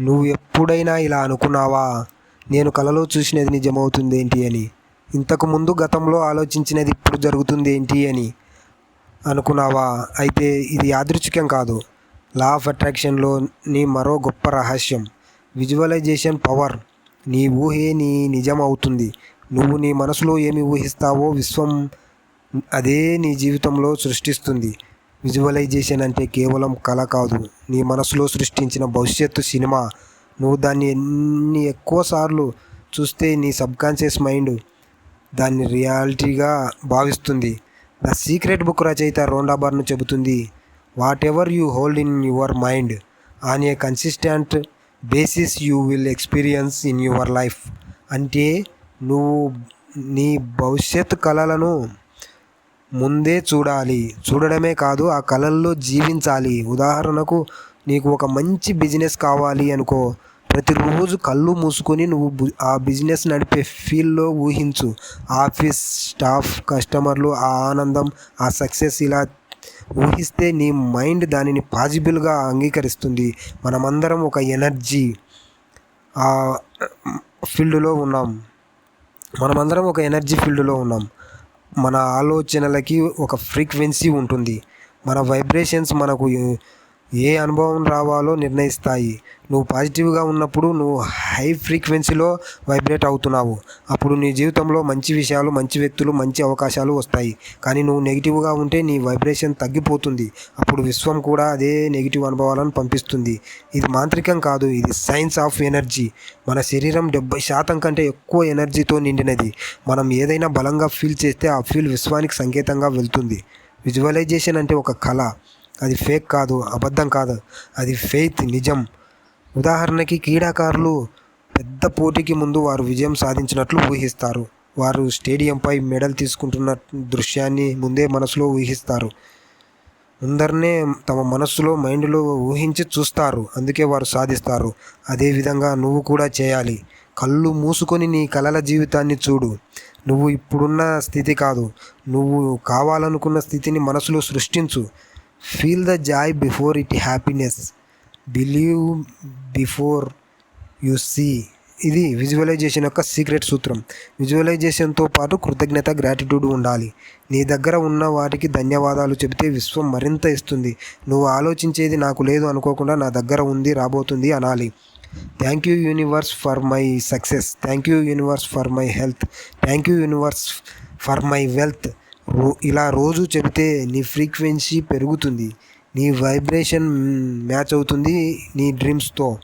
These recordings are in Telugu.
నువ్వు ఎప్పుడైనా ఇలా అనుకున్నావా? నేను కలలో చూసినది నిజమవుతుంది ఏంటి అని. ఇంతకు ముందు గతంలో ఆలోచించినది ఇప్పుడు జరుగుతుంది ఏంటి అని అనుకున్నావా? అయితే ఇది యాదృచ్ఛికం కాదు. లా ఆఫ్ అట్రాక్షన్లో నీ మరో గొప్ప రహస్యం విజువలైజేషన్ పవర్. నీ ఊహే నీ నిజం అవుతుంది నువ్వు నీ మనసులో ఏమి ఊహిస్తావో విశ్వం అదే నీ జీవితంలో సృష్టిస్తుంది. విజువలైజేషన్ అంటే కేవలం కళ కాదు. నీ మనసులో సృష్టించిన భవిష్యత్తు సినిమా. నువ్వు దాన్ని ఎన్ని ఎక్కువసార్లు చూస్తే నీ సబ్కాన్షియస్ మైండ్ దాన్ని రియాలిటీగా భావిస్తుంది. ద సీక్రెట్ బుక్ రచయిత రోండాబర్ను చెబుతుంది what ever you hold in your mind on a consistent basis you will experience in your life. అంటే నువ్వు నీ భవిష్యత్ కళలను ముందే చూడాలి. చూడడమే కాదు ఆ కళల్లో జీవించాలి. ఉదాహరణకు నీకు ఒక మంచి బిజినెస్ కావాలి అనుకో. ప్రతిరోజు కళ్ళు మూసుకొని నువ్వు ఆ బిజినెస్ నడిపే ఫీల్డ్లో ఊహించు. ఆఫీస్ స్టాఫ్ కస్టమర్లు ఆ ఆనందం ఆ సక్సెస్ ఇలా ఊహిస్తే నీ మైండ్ దానిని పాజిబుల్గా అంగీకరిస్తుంది. మనమందరం ఒక ఎనర్జీ ఆ ఫీల్డ్లో ఉన్నాం. మనమందరం ఒక ఎనర్జీ ఫీల్డ్లో ఉన్నాం. మన ఆలోచనలకి ఒక ఫ్రీక్వెన్సీ ఉంటుంది. మన వైబ్రేషన్స్ మనకు ఏ- అనుభవం రావాలో నిర్ణయిస్తాయి. నువ్వు పాజిటివ్గా ఉన్నప్పుడు నువ్వు హై ఫ్రీక్వెన్సీలో వైబ్రేట్ అవుతున్నావు. అప్పుడు నీ జీవితంలో మంచి విషయాలు మంచి వ్యక్తులు మంచి అవకాశాలు వస్తాయి. కానీ నువ్వు నెగిటివ్గా ఉంటే నీ వైబ్రేషన్ తగ్గిపోతుంది. అప్పుడు విశ్వం కూడా అదే నెగిటివ్ అనుభవాలను పంపిస్తుంది. ఇది మాంత్రికం కాదు ఇది సైన్స్ ఆఫ్ ఎనర్జీ. మన శరీరం డెబ్బై శాతం కంటే ఎక్కువ ఎనర్జీతో నిండినది. మనం ఏదైనా బలంగా ఫీల్ చేస్తే ఆ ఫీల్ విశ్వానికి సంకేతంగా వెళ్తుంది. విజువలైజేషన్ అంటే ఒక కళ. అది ఫేక్ కాదు అబద్ధం కాదు. అది ఫెయిత్ నిజం. ఉదాహరణకి క్రీడాకారులు పెద్ద పోటీకి ముందు వారు విజయం సాధించినట్లు ఊహిస్తారు. వారు స్టేడియంపై మెడల్ తీసుకుంటున్న దృశ్యాన్ని ముందే మనసులో ఊహిస్తారు. ముందరనే తమ మనస్సులో మైండ్లో ఊహించి చూస్తారు. అందుకే వారు సాధిస్తారు. అదేవిధంగా నువ్వు కూడా చేయాలి. కళ్ళు మూసుకొని నీ కలల జీవితాన్ని చూడు. నువ్వు ఇప్పుడున్న స్థితి కాదు. నువ్వు కావాలనుకున్న స్థితిని మనసులో సృష్టించు. Feel the Joy before it happiness believe before you see ఇది విజువలైజేషన్ యొక్క సీక్రెట్ సూత్రం. విజువలైజేషన్తో పాటు కృతజ్ఞత గ్రాటిట్యూడ్ ఉండాలి. నీ దగ్గర ఉన్న వాటికి ధన్యవాదాలు చెబితే విశ్వం మరింత ఇస్తుంది. నువ్వు ఆలోచించేది నాకు లేదు అనుకోకుండా నా దగ్గర ఉంది రాబోతుంది అనాలి. Thank you universe for my success thank you universe for my health thank you universe for my wealth రో ఇలా రోజు చెబితే నీ ఫ్రీక్వెన్సీ పెరుగుతుంది నీ వైబ్రేషన్ మ్యాచ్ అవుతుంది నీ డ్రీమ్స్తో.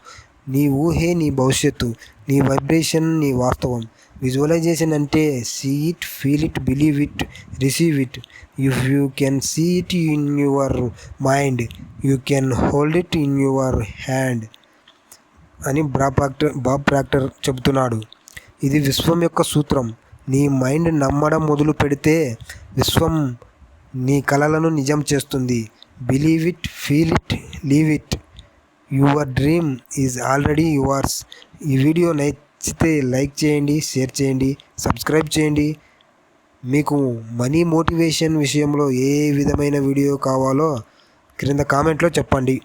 నీ ఊహే నీ భవిష్యత్తు నీ వైబ్రేషన్ నీ వాస్తవం. విజువలైజేషన్ అంటే see it feel it believe it receive it. If you can see it in your mind you can hold it in your hand అని బ్రా ప్రాక్టర్ బాబ్ ప్రాక్టర్ చెబుతున్నాడు. ఇది విశ్వం యొక్క సూత్రం. నీ మైండ్ నమ్మడం మొదలు పెడితే విశ్వం నీ కలలను నిజం చేస్తుంది. Believe it feel it leave it your dream is already yours ఈ వీడియో నచ్చితే లైక్ చేయండి షేర్ చేయండి సబ్స్క్రైబ్ చేయండి. మీకు మనీ మోటివేషన్ విషయంలో ఏ విధమైన వీడియో కావాలో క్రింద కామెంట్లో చెప్పండి.